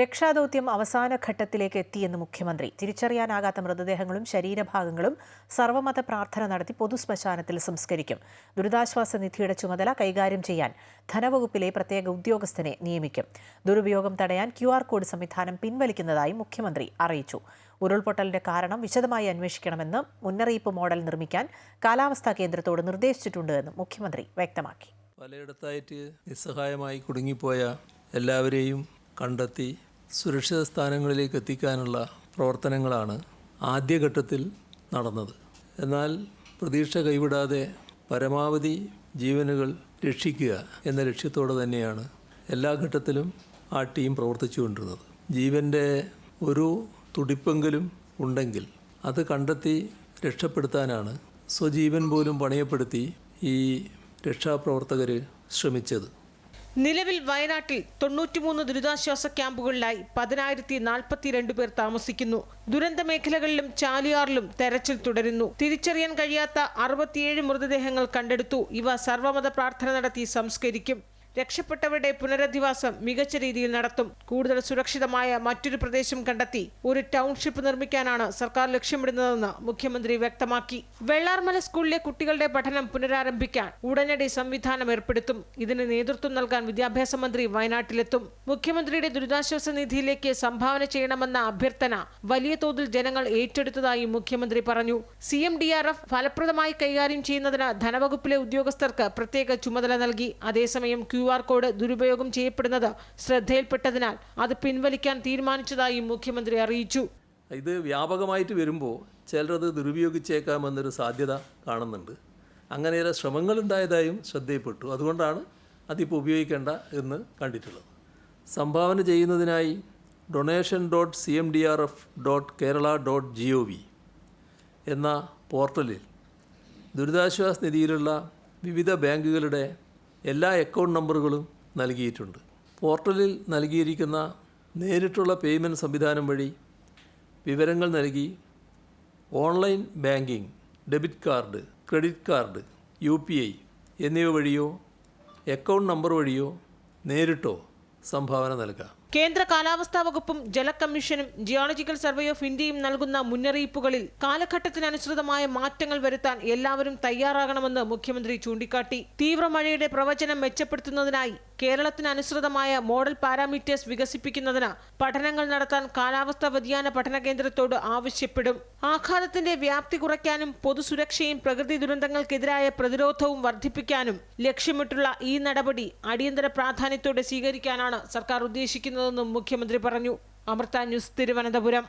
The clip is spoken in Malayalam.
രക്ഷാദൌത്യം അവസാന ഘട്ടത്തിലേക്ക് എത്തിയെന്ന് മുഖ്യമന്ത്രി. തിരിച്ചറിയാനാകാത്ത മൃതദേഹങ്ങളും ശരീരഭാഗങ്ങളും സർവമത പ്രാർത്ഥന നടത്തി പൊതുശ്മശാനത്തിൽ സംസ്കരിക്കും. ദുരിതാശ്വാസ നിധിയുടെ ചുമതല കൈകാര്യം ചെയ്യാൻ ധനവകുപ്പിലെ പ്രത്യേക ഉദ്യോഗസ്ഥനെ നിയമിക്കും. ദുരുപയോഗം തടയാൻ ക്യു കോഡ് സംവിധാനം പിൻവലിക്കുന്നതായി മുഖ്യമന്ത്രി അറിയിച്ചു. ഉരുൾപൊട്ടലിന്റെ കാരണം വിശദമായി അന്വേഷിക്കണമെന്ന് മുന്നറിയിപ്പ് മോഡൽ നിർമ്മിക്കാൻ കാലാവസ്ഥാ കേന്ദ്രത്തോട് നിർദ്ദേശിച്ചിട്ടുണ്ട് എന്ന് മുഖ്യമന്ത്രി വ്യക്തമാക്കി. പലയിടത്തായിട്ട് നിസ്സഹായമായി കുടുങ്ങിപ്പോയ എല്ലാവരെയും കണ്ടെത്തി സുരക്ഷിത സ്ഥാനങ്ങളിലേക്ക് എത്തിക്കാനുള്ള പ്രവർത്തനങ്ങളാണ് ആദ്യഘട്ടത്തിൽ നടന്നത്. എന്നാൽ പ്രതീക്ഷ കൈവിടാതെ പരമാവധി ജീവനുകൾ രക്ഷിക്കുക എന്ന ലക്ഷ്യത്തോടെ തന്നെയാണ് എല്ലാ ഘട്ടത്തിലും ആ ടീം പ്രവർത്തിച്ചുകൊണ്ടിരുന്നത്. ജീവന്റെ ഒരു തുടിപ്പെങ്കിലും ഉണ്ടെങ്കിൽ അത് കണ്ടെത്തി രക്ഷപ്പെടുത്താനാണ് സ്വജീവൻ പോലും പണയപ്പെടുത്തി ഈ രക്ഷാപ്രവർത്തകർ ശ്രമിച്ചത്. നിലവിൽ വയനാട്ടിൽ തൊണ്ണൂറ്റിമൂന്ന് ദുരിതാശ്വാസ ക്യാമ്പുകളിലായി പതിനായിരത്തി നാൽപ്പത്തിരണ്ട് പേർ താമസിക്കുന്നു. ദുരന്ത മേഖലകളിലും ചാലിയാറിലും തെരച്ചിൽ തുടരുന്നു. തിരിച്ചറിയാൻ കഴിയാത്ത അറുപത്തിയേഴ് മൃതദേഹങ്ങൾ കണ്ടെടുത്തു. ഇവ സർവമത പ്രാർത്ഥന നടത്തി സംസ്കരിക്കും. രക്ഷപ്പെട്ടവരുടെ പുനരധിവാസം മികച്ച രീതിയിൽ നടത്തും. കൂടുതൽ സുരക്ഷിതമായ മറ്റൊരു പ്രദേശം കണ്ടെത്തി ഒരു ടൗൺഷിപ്പ് നിർമ്മിക്കാനാണ് സർക്കാർ ലക്ഷ്യമിടുന്നതെന്ന് മുഖ്യമന്ത്രി വ്യക്തമാക്കി. വെള്ളാർമല സ്കൂളിലെ കുട്ടികളുടെ പഠനം പുനരാരംഭിക്കാൻ ഉടനടി സംവിധാനം ഏർപ്പെടുത്തും. ഇതിന് നേതൃത്വം നൽകാൻ വിദ്യാഭ്യാസ മന്ത്രി വയനാട്ടിലെത്തും. മുഖ്യമന്ത്രിയുടെ ദുരിതാശ്വാസ നിധിയിലേക്ക് സംഭാവന ചെയ്യണമെന്ന അഭ്യർത്ഥന വലിയ തോതിൽ ജനങ്ങൾ ഏറ്റെടുത്തതായി മുഖ്യമന്ത്രി പറഞ്ഞു. C M D R F ഫലപ്രദമായി കൈകാര്യം ചെയ്യുന്നതിന് ധനവകുപ്പിലെ ഉദ്യോഗസ്ഥർക്ക് പ്രത്യേക ചുമതല നൽകി. അതേസമയം ക്യു ആർ കോഡ് ദുരുപയോഗം ചെയ്യപ്പെടുന്നത് ശ്രദ്ധയിൽപ്പെട്ടതിനാൽ അത് പിൻവലിക്കാൻ തീരുമാനിച്ചതായും മുഖ്യമന്ത്രി അറിയിച്ചു. ഇത് വ്യാപകമായിട്ട് വരുമ്പോൾ ചിലരത് ദുരുപയോഗിച്ചേക്കാമെന്നൊരു സാധ്യത കാണുന്നുണ്ട്. അങ്ങനെ അങ്ങനെയുള്ള ശ്രമങ്ങളുണ്ടായതായും ശ്രദ്ധയിൽപ്പെട്ടു. അതുകൊണ്ടാണ് അതിപ്പോൾ ഉപയോഗിക്കേണ്ട എന്ന് കണ്ടിട്ടുള്ളത്. സംഭാവന ചെയ്യുന്നതിനായി donation dot C M D R F dot Kerala dot G O V എന്ന പോർട്ടലിൽ ദുരിതാശ്വാസ നിധിയിലുള്ള വിവിധ ബാങ്കുകളുടെ എല്ലാ അക്കൗണ്ട് നമ്പറുകളും നൽകിയിട്ടുണ്ട്. പോർട്ടലിൽ നൽകിയിരിക്കുന്ന നേരിട്ടുള്ള പേയ്മെന്റ് സംവിധാനം വഴി വിവരങ്ങൾ നൽകി online banking debit card credit card U P I എന്നിവ വഴിയോ അക്കൗണ്ട് നമ്പർ വഴിയോ നേരിട്ടോ സംഭാവന നൽകാം. കേന്ദ്ര കാലാവസ്ഥാ വകുപ്പും ജല കമ്മീഷനും ജിയോളജിക്കൽ സർവേ ഓഫ് ഇന്ത്യയും നൽകുന്ന മുന്നറിയിപ്പുകളിൽ കാലഘട്ടത്തിനനുസൃതമായ മാറ്റങ്ങൾ വരുത്താൻ എല്ലാവരും തയ്യാറാകണമെന്ന് മുഖ്യമന്ത്രി ചൂണ്ടിക്കാട്ടി. തീവ്രമഴയുടെ പ്രവചനം മെച്ചപ്പെടുത്തുന്നതിനായി കേരളത്തിനനുസൃതമായ മോഡൽ പാരാമീറ്റേഴ്സ് വികസിപ്പിക്കുന്നതിന് പഠനങ്ങൾ നടത്താൻ കാലാവസ്ഥാ വ്യതിയാന പഠന കേന്ദ്രത്തോട് ആവശ്യപ്പെടും. ആഘാതത്തിന്റെ വ്യാപ്തി കുറയ്ക്കാനും പൊതുസുരക്ഷയും പ്രകൃതി ദുരന്തങ്ങൾക്കെതിരായ പ്രതിരോധവും വർദ്ധിപ്പിക്കാനും ലക്ഷ്യമിട്ടുള്ള ഈ നടപടി അടിയന്തര പ്രാധാന്യത്തോടെ സ്വീകരിക്കാനാണ് സർക്കാർ ഉദ്ദേശിക്കുന്നതെന്നും മുഖ്യമന്ത്രി പറഞ്ഞു. അമൃത ന്യൂസ് തിരുവനന്തപുരം.